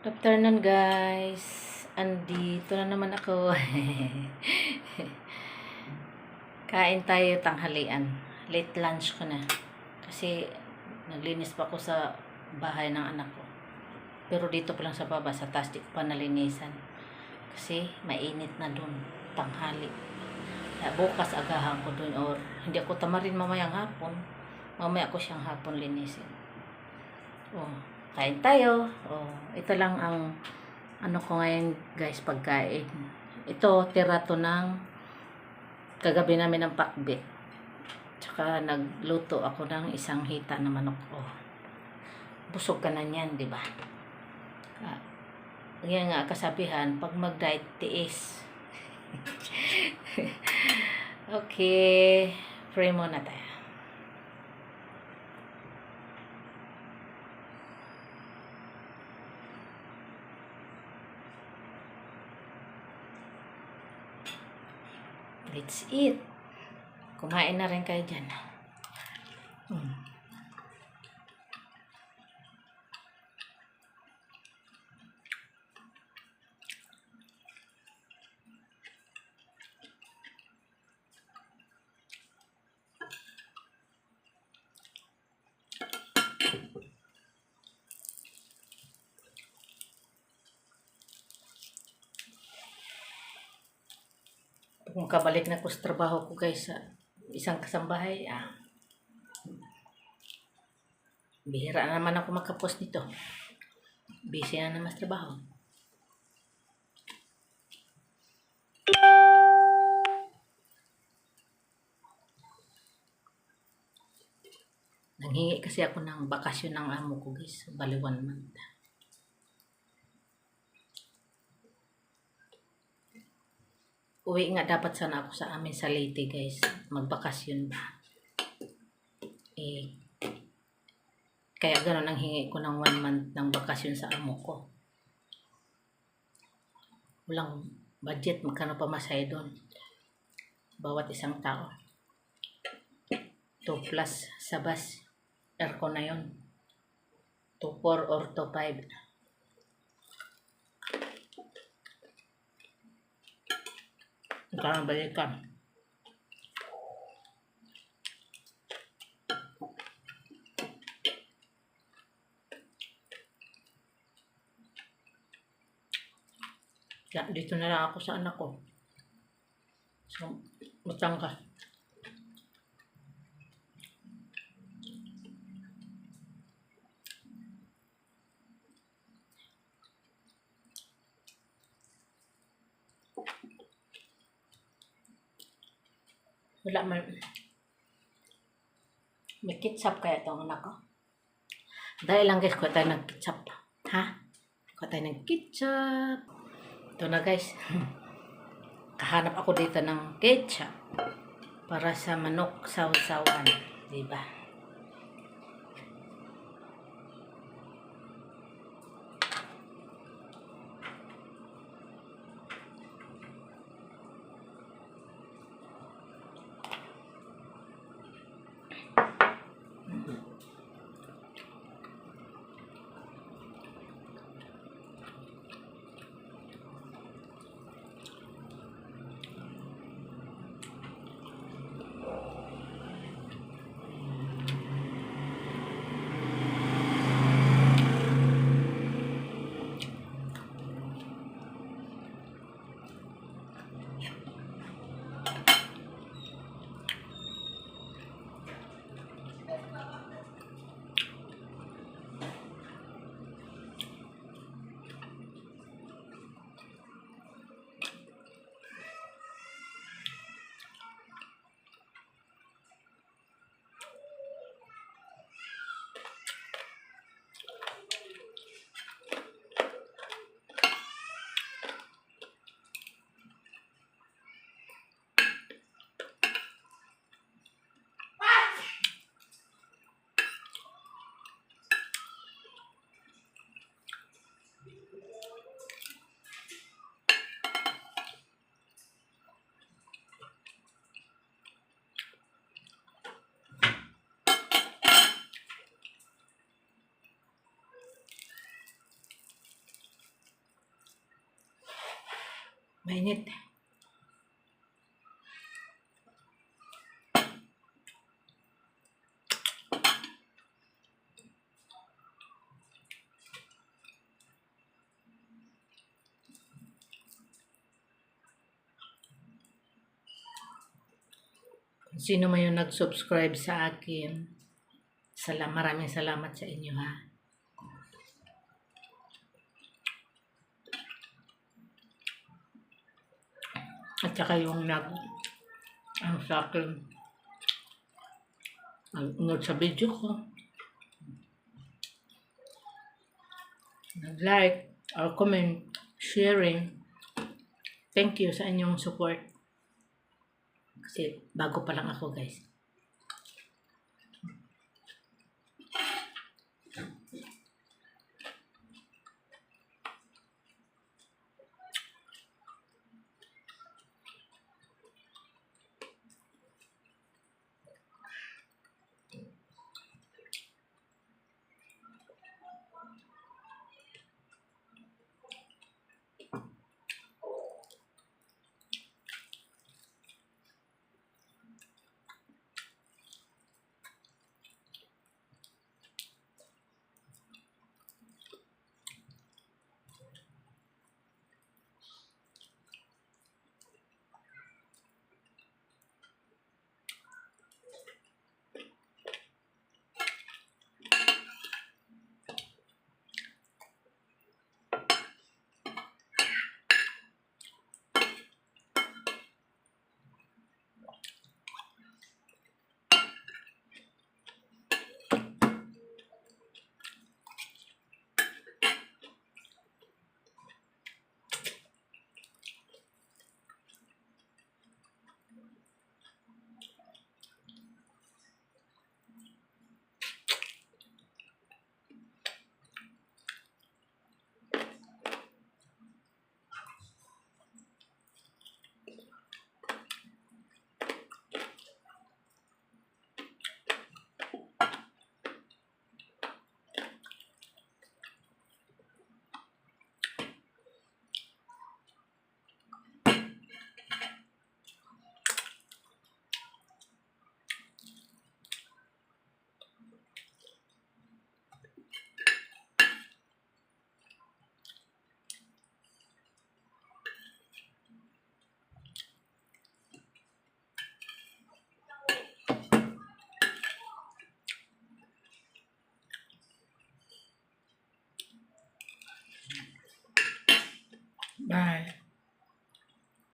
Afternoon guys. Andito na naman ako. Kain tayo tanghalian. Late lunch ko na. Kasi naglinis pa ako sa bahay ng anak ko. Pero dito pa lang sa baba, sa taas, di ko pa nalinisan. Kasi mainit na dun. Tanghali. Bukas agahan ko dun or hindi ako tamarin mamayang hapon. Mamaya ko siyang hapon linisin. Oh, kain tayo. Oh, ito lang ang ano ko ngayon guys pagkain. Ito tira to ng kagabi namin ng pakbit. Tsaka nagluto ako ng isang hita na manok. Oh. Busog ka na niyan, di ba? Ah, yan nga kasabihan, pag mag-diet, tiis. okay, pray muna tayo. Let's eat. Kumain na rin kayo dyan. Kung kabalik na ko sa trabaho ko guys sa isang kasambahay, ah, bihira na naman ako makapos nito. Busy na naman sa trabaho. Nanghingi kasi ako ng bakasyon ng amo ko guys. Bali one month. Uwi nga dapat sana ako sa amin sa Leyte guys. Magbakasyon ba. Eh, kaya ganun ang hingi ko ng one month ng bakasyon sa amo ko. Walang budget, magkano pa masaya doon. Bawat isang tao. 2 plus sa bus. Aircon na yun. 2 4 or 2 5. Magkano balikan? Kaya dito na lang ako sa anak ko. So, Batangas. Wala man. May ketchup kaya itong anak ko. Dahil lang guys, kuha tayo ng ketchup. Ha? Kuha tayo ng ketchup. Ito na guys. Kahanap ako dito ng ketchup. Para sa manok sausawan. Diba? Mainit. Sino man nag-subscribe sa akin, salam, maraming salamat sa inyo ha. At saka yung nag, ano sa akin, nag sa video ko, nag-like, or comment, sharing, thank you sa inyong support. Kasi bago pa lang ako guys. Right.